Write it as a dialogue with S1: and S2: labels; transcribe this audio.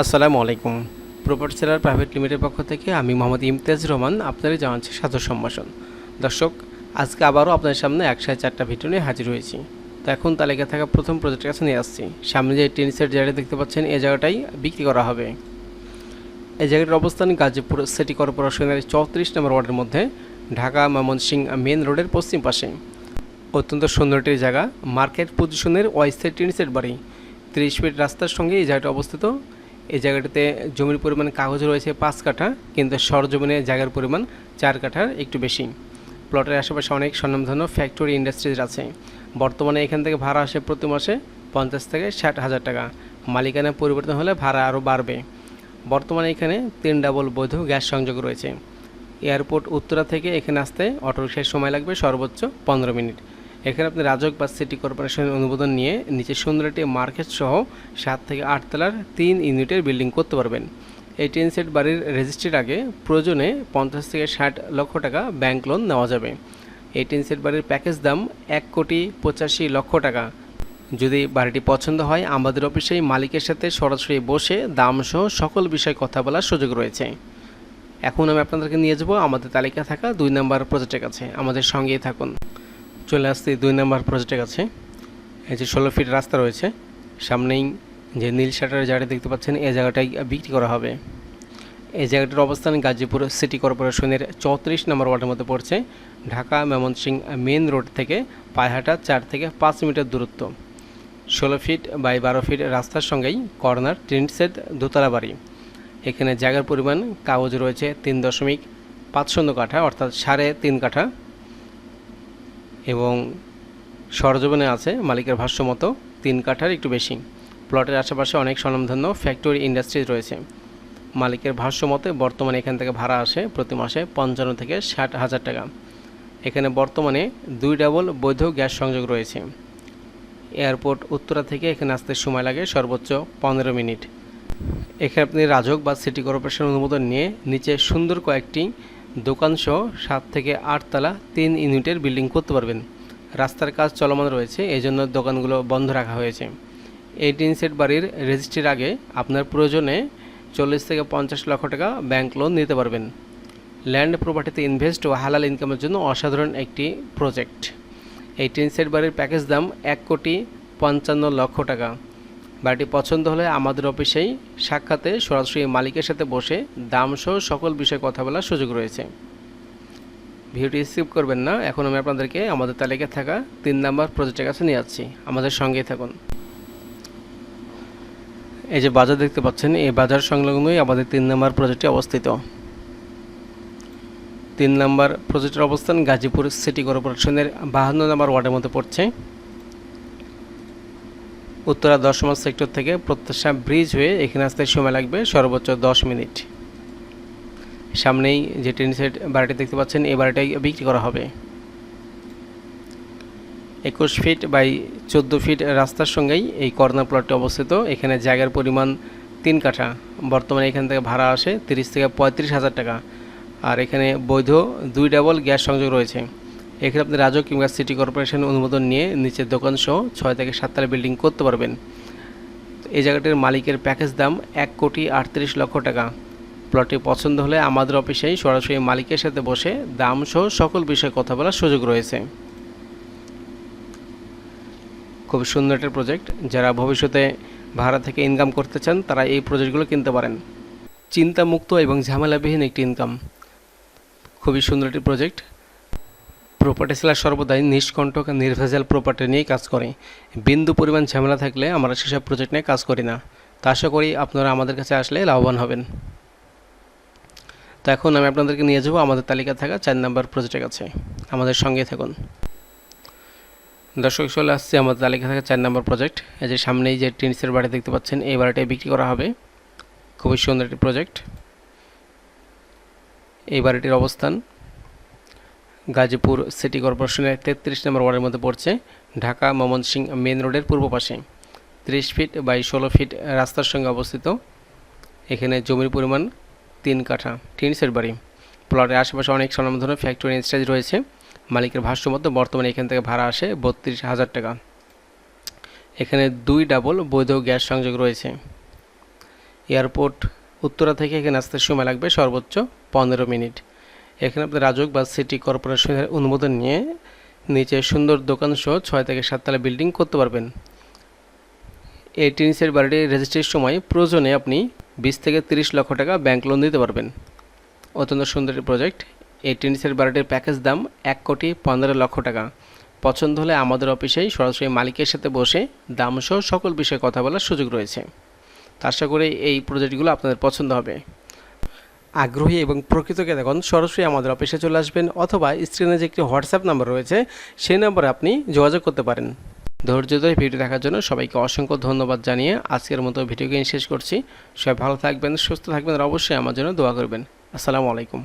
S1: আসসালামু আলাইকুম। Property seller private লিমিটেডের পক্ষ থেকে আমি মোহাম্মদ ইমতিয়াজ রহমান আপনাদের জানাচ্ছি সাদর সম্ভাষণ। দর্শক, আজকে আবারও আপনাদের সামনে একসাথে চারটা ভিডিও নিয়ে হাজির হয়েছি। তো এখন তালিকা থাকা প্রথম প্রজেক্টের কাছে নিয়ে আসছি। সামনে যে টেন সেট জায়গাটা দেখতে পাচ্ছেন এই জায়গাটাই বিক্রি করা হবে। এই জায়গাটার অবস্থান গাজীপুর সিটি কর্পোরেশনের চৌত্রিশ নম্বর ওয়ার্ডের মধ্যে, ঢাকা ময়মনসিং মেন রোডের পশ্চিম পাশে। অত্যন্ত সুন্দর একটি জায়গা, মার্কেট পজিশনের ওয়াইসের টিন সেট বাড়ি। তিরিশ ফিট রাস্তার সঙ্গে এই জায়গাটা অবস্থিত। এই জায়গাটাতে জমির পরিমাণ কাগজ রয়েছে পাঁচ কাঠা, কিন্তু সরজমিনে জায়গার পরিমাণ চার কাঠার একটু বেশি। প্লটের আশেপাশে অনেক স্বনামধন্য ফ্যাক্টরি ইন্ডাস্ট্রিজ আছে। বর্তমানে এখান থেকে ভাড়া আসে প্রতি মাসে পঞ্চাশ থেকে ষাট হাজার টাকা। মালিকানা পরিবর্তন হলে ভাড়া আরও বাড়বে। বর্তমানে এখানে তিন ডাবল বৈধ গ্যাস সংযোগ রয়েছে। এয়ারপোর্ট উত্তরা থেকে এখানে আসতে অটোরিক্সায় সময় লাগবে সর্বোচ্চ পনেরো মিনিট। এখানে আপনি রাজক বা সিটি কর্পোরেশনের অনুমোদন নিয়ে নিচে সুন্দর একটি মার্কেট সহ সাত থেকে আট তলার তিন ইউনিটের বিল্ডিং করতে পারবেন। এই টেন সেট বাড়ির রেজিস্ট্রির আগে প্রয়োজনে পঞ্চাশ থেকে ষাট লক্ষ টাকা ব্যাংক লোন নেওয়া যাবে। এই টেন সেট বাড়ির প্যাকেজ দাম এক কোটি পঁচাশি লক্ষ টাকা। যদি বাড়িটি পছন্দ হয়, আমাদের অফিসেই মালিকের সাথে সরাসরি বসে দাম সহ সকল বিষয়ে কথা বলার সুযোগ রয়েছে। এখন আমি আপনাদেরকে নিয়ে যাব। আমাদের তালিকা থাকা দুই নম্বর প্রজেক্টের কাছে। আমাদের সঙ্গেই থাকুন। চলে আসছি দুই নম্বর প্রজেক্টের কাছে। এই যে ষোলো ফিট রাস্তা রয়েছে। সামনেই যে নীল শাটারের জায়গাটা দেখতে পাচ্ছেন, এই জায়গাটাই বিক্রি করা হবে। এই জায়গাটির অবস্থান গাজীপুর সিটি কর্পোরেশনের চৌত্রিশ নম্বর ওয়ার্ডের মধ্যে পড়ছে। ঢাকা ময়মনসিং মেন রোড থেকে পায়হাটা চার থেকে পাঁচ মিটার দূরত্ব। ষোলো ফিট বাই বারো ফিট রাস্তার সঙ্গেই কর্নার টিন সেট দোতলা বাড়ি। এখানে জায়গার পরিমাণ কাগজ রয়েছে তিন দশমিক পাঁচ শূন্য কাঠা, অর্থাৎ সাড়ে তিন কাঠা। এবং সরজমিনে আছে, মালিকের ভাষ্য মতো তিন কাঠার একটু বেশি। প্লটের আশেপাশে অনেক স্বনামধন্য ফ্যাক্টরি ইন্ডাস্ট্রিজ রয়েছে। মালিকের ভাষ্য মতে বর্তমানে এখান থেকে ভাড়া আসে প্রতি মাসে পঞ্চান্ন থেকে ষাট হাজার টাকা। এখানে বর্তমানে দুই ডাবল বৈধ গ্যাস সংযোগ রয়েছে। এয়ারপোর্ট উত্তরা থেকে এখানে আসতে সময় লাগে সর্বোচ্চ পনেরো মিনিট। এখানে আপনি রাজক বা সিটি কর্পোরেশন অনুমোদন নিয়ে নিচে সুন্দর কয়েকটি দোকানসহ সাত থেকে আটতলা তিন ইউনিটের বিল্ডিং করতে পারবেন। রাস্তার কাজ চলমান রয়েছে এই জন্য দোকানগুলো বন্ধ রাখা হয়েছে। এই টিন সেট বাড়ির রেজিস্ট্রির আগে আপনার প্রয়োজনে চল্লিশ থেকে পঞ্চাশ লক্ষ টাকা ব্যাংক লোন নিতে পারবেন। ল্যান্ড প্রপার্টিতে ইনভেস্ট ও হালাল ইনকামের জন্য অসাধারণ একটি প্রজেক্ট। এই টিন সেট বাড়ির প্যাকেজ দাম এক কোটি পঞ্চান্ন লক্ষ টাকা। বাড়িটি পছন্দ হলে আমাদের অফিসেই সাক্ষাতে সরাসরি মালিকের সাথে বসে দাম সহ সকল বিষয়ে কথা বলার সুযোগ রয়েছে। ভিডিওটি স্কিপ করবেন না, এখন আমি আপনাদেরকে আমাদের তালিকায় থাকা তিন নাম্বার প্রজেক্টের কাছে নিয়ে যাচ্ছি। আমাদের সঙ্গেই থাকুন। এই যে বাজার দেখতে পাচ্ছেন, এই বাজার সংলগ্নই আমাদের তিন নম্বর প্রজেক্টটি অবস্থিত। তিন নম্বর প্রজেক্টের অবস্থান গাজীপুর সিটি কর্পোরেশনের বাহান্ন নম্বর ওয়ার্ডের মধ্যে পড়ছে। উত্তরা দশমা সেক্টর থেকে প্রত্যাশা ব্রিজ হয়ে এখানে আসতে সময় লাগবে সর্বোচ্চ দশ মিনিট। সামনেই যে ট্রেন সেট বাড়িটি দেখতে পাচ্ছেন, এই বাড়িটাই বিক্রি করা হবে। একুশ ফিট বাই চোদ্দ ফিট রাস্তার সঙ্গেই এই কর্নার প্লটটি অবস্থিত। এখানে জায়গার পরিমাণ তিন কাঠা। বর্তমানে এখান থেকে ভাড়া আসে তিরিশ থেকে পঁয়ত্রিশ হাজার টাকা। আর এখানে বৈধ দুই ডাবল গ্যাস সংযোগ রয়েছে। এখানে আপনি রাজক কিংবা সিটি কর্পোরেশন অনুমোদন নিয়ে নিচের দোকান সহ ছয় থেকে সাততলা বিল্ডিং করতে পারবেন। এই জায়গাটির মালিকের প্যাকেজ দাম এক কোটি আটত্রিশ লক্ষ টাকা। প্লটটি পছন্দ হলে আমাদের অফিসেই সরাসরি মালিকের সাথে বসে দাম সহ সকল বিষয়ে কথা বলার সুযোগ রয়েছে। খুব সুন্দর একটা প্রজেক্ট যারা ভবিষ্যতে ভাড়া থেকে ইনকাম করতে চান, তারা এই প্রজেক্টগুলো কিনতে পারেন। চিন্তামুক্ত এবং ঝামেলাবিহীন একটি ইনকাম খুবই সুন্দর একটি প্রজেক্ট প্রপার্টি সেলার সর্বদাই নিষ্কণ্টক, নির্ভেজাল প্রপার্টি নিয়েই কাজ করে। বিন্দু পরিমাণ ঝামেলা থাকলে আমরা সেসব প্রজেক্ট নিয়ে কাজ করি না। তা আশা করি আপনারা আমাদের কাছে আসলে লাভবান হবেন। তো এখন আমি আপনাদেরকে নিয়ে যাব আমাদের তালিকা থাকা চার নাম্বার প্রজেক্টের কাছে। আমাদের সঙ্গে থাকুন। দর্শক, চলে আসছে আমাদের তালিকা থাকা চার নম্বর প্রজেক্ট এই যে সামনেই যে টিনসের বাড়ি দেখতে পাচ্ছেন, এই বাড়িটাই বিক্রি করা হবে। খুবই সুন্দর একটি প্রজেক্ট এই বাড়িটির অবস্থান। গাজীপুর সিটি কর্পোরেশনের তেত্রিশ নম্বর ওয়ার্ডের মধ্যে পড়ছে ঢাকা ময়মনসিং মেন রোডের পূর্ব পাশে। ত্রিশ ফিট বাই ষোলো ফিট রাস্তার সঙ্গে অবস্থিত। এখানে জমির পরিমাণ তিন কাঠা টিনসের বাড়ি। প্লটের আশেপাশে অনেক স্বনামধন্য ফ্যাক্টরি ইনস্টাইজ রয়েছে। মালিকের ভাষ্য মতো বর্তমানে এখান থেকে ভাড়া আসে বত্রিশ হাজার টাকা। এখানে দুই ডাবল বৈধ গ্যাস সংযোগ রয়েছে। এয়ারপোর্ট উত্তরা থেকে এখানে আসতে সময় লাগবে সর্বোচ্চ পনেরো মিনিট। এখানে আপনি রাজক বা সিটি কর্পোরেশনের অনুমোদন নিয়ে নিচে সুন্দর দোকান সহ ছয় থেকে সাততলা বিল্ডিং করতে পারবেন। এই টেনিসের বাড়িটি রেজিস্ট্রির সময় প্রয়োজনে আপনি বিশ থেকে তিরিশ লক্ষ টাকা ব্যাংক লোন দিতে পারবেন। অত্যন্ত সুন্দর প্রজেক্ট। এই টেনিসের বাড়িটির প্যাকেজ দাম এক কোটি পনেরো লক্ষ টাকা। পছন্দ হলে আমাদের অফিসেই সরাসরি মালিকের সাথে বসে দাম সহ সকল বিষয়ে কথা বলার সুযোগ রয়েছে। আশা করি এই প্রজেক্টগুলো আপনাদের পছন্দ হবে। আগ্রহী এবং প্রকৃতকে দেখুন, সরাসরি আমাদের অফিসে চলে আসবেন অথবা স্ক্রিনে যে একটি হোয়াটসঅ্যাপ নাম্বার রয়েছে, সেই নাম্বারে আপনি যোগাযোগ করতে পারেন। ধৈর্য ধরে ভিডিও দেখার জন্য সবাইকে অসংখ্য ধন্যবাদ জানিয়ে আজকের মতো ভিডিও গেম শেষ করছি। সবাই ভালো থাকবেন, সুস্থ থাকবেন আর অবশ্যই আমার জন্য দোয়া করবেন। আসসালামু আলাইকুম।